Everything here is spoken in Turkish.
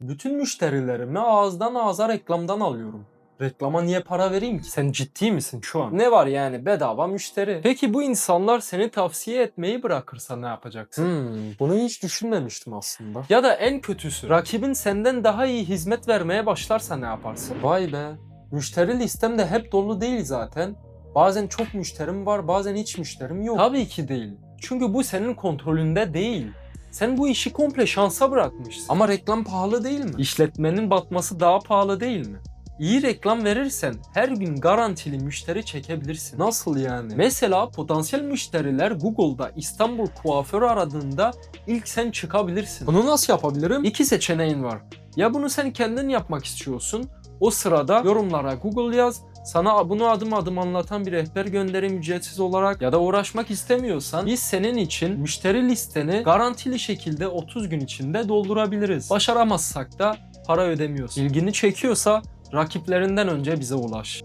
Bütün müşterilerimi ağızdan ağza reklamdan alıyorum. Reklama niye para vereyim ki? Sen ciddi misin şu an? Ne var yani bedava müşteri. Peki bu insanlar seni tavsiye etmeyi bırakırsa ne yapacaksın? Hmm, bunu hiç düşünmemiştim aslında. Ya da en kötüsü rakibin senden daha iyi hizmet vermeye başlarsa ne yaparsın? Vay be. Müşteri listem de hep dolu değil zaten. Bazen çok müşterim var, bazen hiç müşterim yok. Tabii ki değil. Çünkü bu senin kontrolünde değil. Sen bu işi komple şansa bırakmışsın. Ama reklam pahalı değil mi? İşletmenin batması daha pahalı değil mi? İyi reklam verirsen her gün garantili müşteri çekebilirsin. Nasıl yani? Mesela potansiyel müşteriler Google'da İstanbul kuaförü aradığında ilk sen çıkabilirsin. Bunu nasıl yapabilirim? İki seçeneğin var. Ya bunu sen kendin yapmak istiyorsun. O sırada yorumlara Google yaz. Sana bunu adım adım anlatan bir rehber gönderim ücretsiz olarak ya da uğraşmak istemiyorsan biz senin için müşteri listeni garantili şekilde 30 gün içinde doldurabiliriz. Başaramazsak da para ödemiyorsun. İlgini çekiyorsa rakiplerinden önce bize ulaş.